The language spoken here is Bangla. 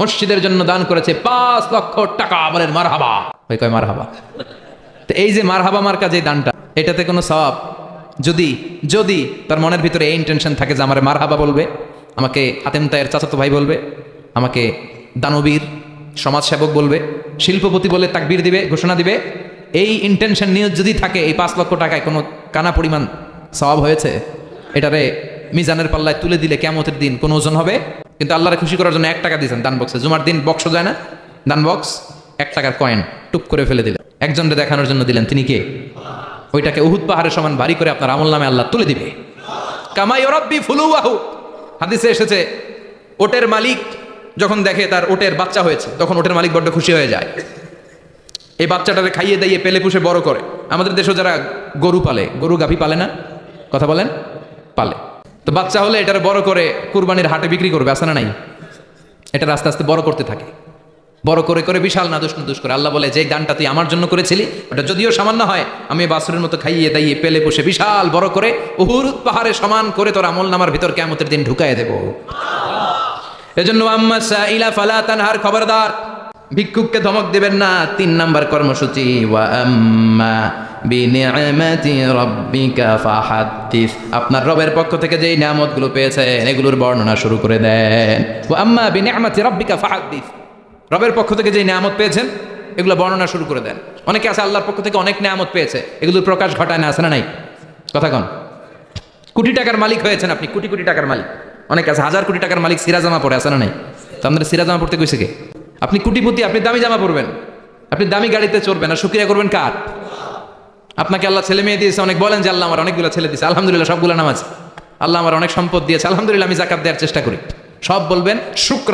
মসজিদের জন্য দান করেছে পাঁচ লক্ষ টাকা বলেন মার হাবা ওই কয় মার হাবা তো এই যে মার হাবা মার কাজে দানটা, এটাতে কোনো স্বভাব যদি যদি তার মনের ভিতরে এই ইন্টেনশন থাকে যে আমার মার হাবা বলবে, আমাকে হাতেম তায়ের চাচাতো ভাই বলবে, আমাকে দানবীর, সমাজসেবক বলবে, শিল্পপতি বলে তাকবীর দিবে, ঘোষণা দিবে, এই ইন্টেনশন নিয়ে যদি থাকে এই পাঁচ লক্ষ টাকায় কোনো কানা পরিমাণ স্বভাব হয়েছে, এটারে মিজানের পাল্লায় তুলে দিলে কেমতের দিন কোনো ওজন হবে? কিন্তু আল্লাহরে খুশি করার জন্য এক টাকা দিয়েছেন দান বক্সে জুমার দিন বক্স যায় না? দান বক্স এক টাকার কয়েন টুপ করে ফেলে দিলেন। একজনকে দেখানোর জন্য দিলেন, তিনি কে? ওইটাকে উহুদ পাহাড়ের সমান ভারী করে আপনার আমল নামে আল্লাহ তুলে দিবে। কামাই রব্বি ফুলুয়াহু। হাদিসে এসেছে, ওটের মালিক যখন দেখে তার ওটের বাচ্চা হয়েছে, তখন ওটের মালিক বড্ড খুশি হয়ে যায়। এই বাচ্চাটাকে খাইয়ে দাইয়ে পেলে পুষে বড় করে। আমাদের দেশে যারা গরু পালে, গরু গাভী পালে না? কথা বলেন? পালে। তো বাচ্চা হলে এটার বড় করে কুরবানির হাটে বিক্রি করবে আসে না নাই? এটা আস্তে আস্তে বড় করতে থাকে। বড় করে করে বিশাল নাদুস নাদুস করে। আল্লাহ বলে যে গানটা তুই আমার জন্য করেছিলি, ওটা যদিও সামান্য হয়, আমি বাসুরের মতো খাইয়ে দাইয়ে পেলে বসে বিশাল বড় করে উহুর পাহাড়ে সমান করে তোর আমল নামার ভিতর কেমতের দিন ঢুকাই দেবো। এজন্য আম্মা সাইলা ফালা তানহার খবরদার, ভিক্ষুককে ধমক দেবেন না, তিন নাম্বার কর্মসূচি। ওয়া আম্মা আপনার রবের পক্ষ থেকে যেই নিয়ামতগুলো পেয়েছেন, এগুলোর বর্ণনা শুরু করে দেন। আম্মা বিনিআমাতি রাব্বিকা রবের পক্ষ থেকে যেই নিয়ামত পেয়েছেন, এগুলো বর্ণনা শুরু করে দেন। অনেকে আছে আল্লাহর পক্ষ থেকে অনেক নিয়ামত পেয়েছে, এগুলোর প্রকাশ ঘটায় না, আছে না নাই? কথা কন। কোটি টাকার মালিক হয়েছেন আপনি, কোটি কোটি টাকার মালিক। অনেক আছে, হাজার কোটি টাকার মালিক সিরা জামা পরে, আছে না নাই? তো আমাদের সিরা জামা পড়তে কইছে কে? আপনি কোটিপতি, আপনি দামি জামা পরবেন। আপনি দামি গাড়িতে চড়বেন, আর সুক্রিয়া করবেন কার? আপনাকে আল্লাহ ছেলে মেয়ে দিয়েছে, অনেক বলেন যে আল্লাহ আমার অনেকগুলো ছেলে দিয়েছে, আলহামদুলিল্লাহ সবগুলো নামাজ। আল্লাহ আমার অনেক সম্পদ দিয়েছে, আলহামদুলিল্লাহ আমি জাকাত দেওয়ার চেষ্টা করি। সব বলবেন, শুক্র